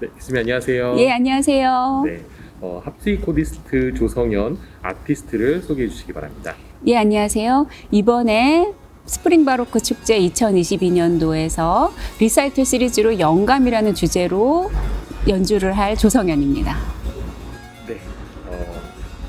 네, 교수님 안녕하세요. 예, 안녕하세요. 네, 어, 합수희 코디스트 조성현 아티스트를 소개해 주시기 바랍니다. 예, 안녕하세요. 이번에 스프링 바로크 축제 2022년도에서 리사이틀 시리즈로 영감이라는 주제로 연주를 할 조성현입니다. 네, 어,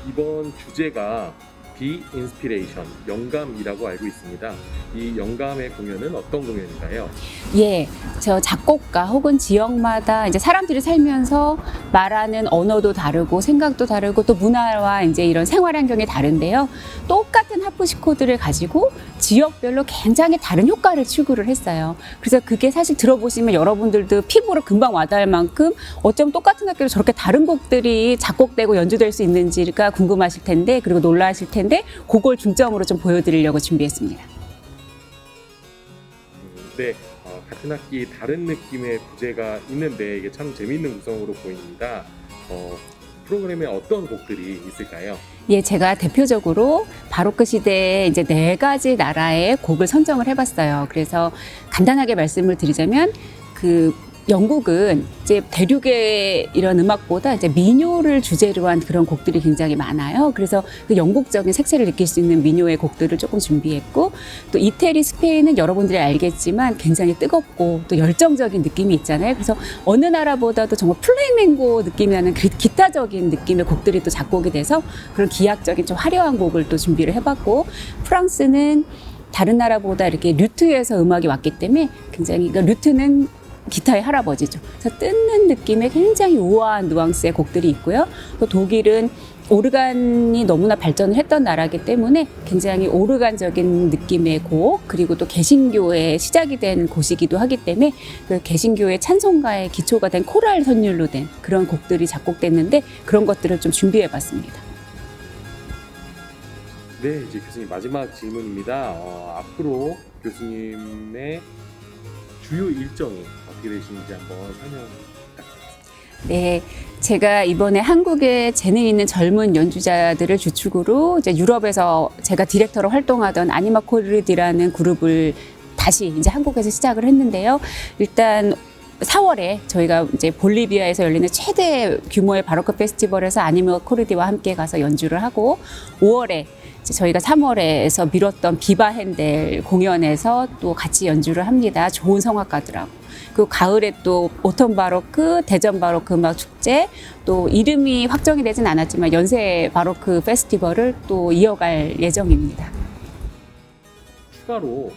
이번 주제가 비 인스피레이션, 영감이라고 알고 있습니다. 이 영감의 공연은 어떤 공연인가요? 예, 저 작곡가 혹은 지역마다 이제 사람들이 살면서 말하는 언어도 다르고 생각도 다르고 또 문화와 이제 이런 생활 환경이 다른데요. 똑같은 하프시 코드를 가지고 지역별로 굉장히 다른 효과를 추구를 했어요. 그래서 그게 사실 들어보시면 여러분들도 피부로 금방 와닿을 만큼 어쩜 똑같은 악기로 저렇게 다른 곡들이 작곡되고 연주될 수 있는지가 궁금하실 텐데 그리고 놀라실 텐데 그걸 중점으로 좀 보여드리려고 준비했습니다. 음, 네, 어, 같은 악기 다른 느낌의 부제가 있는데 이게 참 재미있는 구성으로 보입니다. 어, 프로그램에 어떤 곡들이 있을까요? 예, 제가 대표적으로 바로크 시대에 이제 네 가지 나라의 곡을 선정을 해봤어요. 그래서 간단하게 말씀을 드리자면 그 영국은 이제 대륙의 이런 음악보다 이제 민요를 주제로 한 그런 곡들이 굉장히 많아요. 그래서 그 영국적인 색채를 느낄 수 있는 민요의 곡들을 조금 준비했고 또 이태리, 스페인은 여러분들이 알겠지만 굉장히 뜨겁고 또 열정적인 느낌이 있잖아요. 그래서 어느 나라보다도 정말 플레이맹고 느낌이 나는 기- 기타적인 느낌의 곡들이 또 작곡이 돼서 그런 기악적인 좀 화려한 곡을 또 준비를 해봤고 프랑스는 다른 나라보다 이렇게 류트에서 음악이 왔기 때문에 굉장히 그러니까 류트는 기타의 할아버지죠. 그래서 뜯는 느낌의 굉장히 우아한 누앙스의 곡들이 있고요. 또 독일은 오르간이 너무나 발전을 했던 나라기 때문에 굉장히 오르간적인 느낌의 곡 그리고 또 개신교의 시작이 된 곳이기도 하기 때문에 그 개신교의 찬송가의 기초가 된 코랄 선율로 된 그런 곡들이 작곡됐는데 그런 것들을 좀 준비해봤습니다. 네, 이제 교수님 마지막 질문입니다. 어, 앞으로 교수님의 주요 일정이 어떻게 되시는지 한번 설명. 네, 제가 이번에 한국의 재능 있는 젊은 연주자들을 주축으로 이제 유럽에서 제가 디렉터로 활동하던 아니마 코르디라는 그룹을 다시 이제 한국에서 시작을 했는데요. 일단 4월에 저희가 이제 볼리비아에서 열리는 최대 규모의 바로크 페스티벌에서 아니마 코르디와 함께 가서 연주를 하고 5월에 이제 저희가 3월에서 미뤘던 비바 핸델 공연에서 또 같이 연주를 합니다. 좋은 성악가들하고. 그 가을에 또 오톤 바로크, 대전 바로크 음악 축제, 또 이름이 확정이 되진 않았지만 연세 바로크 페스티벌을 또 이어갈 예정입니다. 추가로 어,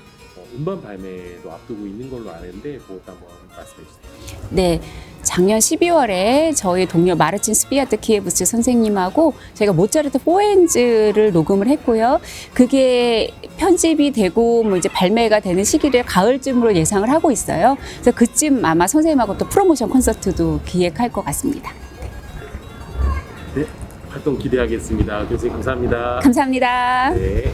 음반 발매도 앞두고 있는 걸로 아는데 그것도 한번 말씀해 주세요. 네. 작년 12월에 저희 동료 마르친 스피아트 키에부스 선생님하고 저희가 모차르트 포엔즈를 녹음을 했고요. 그게 편집이 되고 뭐 이제 발매가 되는 시기를 가을쯤으로 예상을 하고 있어요. 그래서 그쯤 아마 선생님하고 또 프로모션 콘서트도 기획할 것 같습니다. 네, 활동 기대하겠습니다. 교수님 감사합니다. 감사합니다. 네.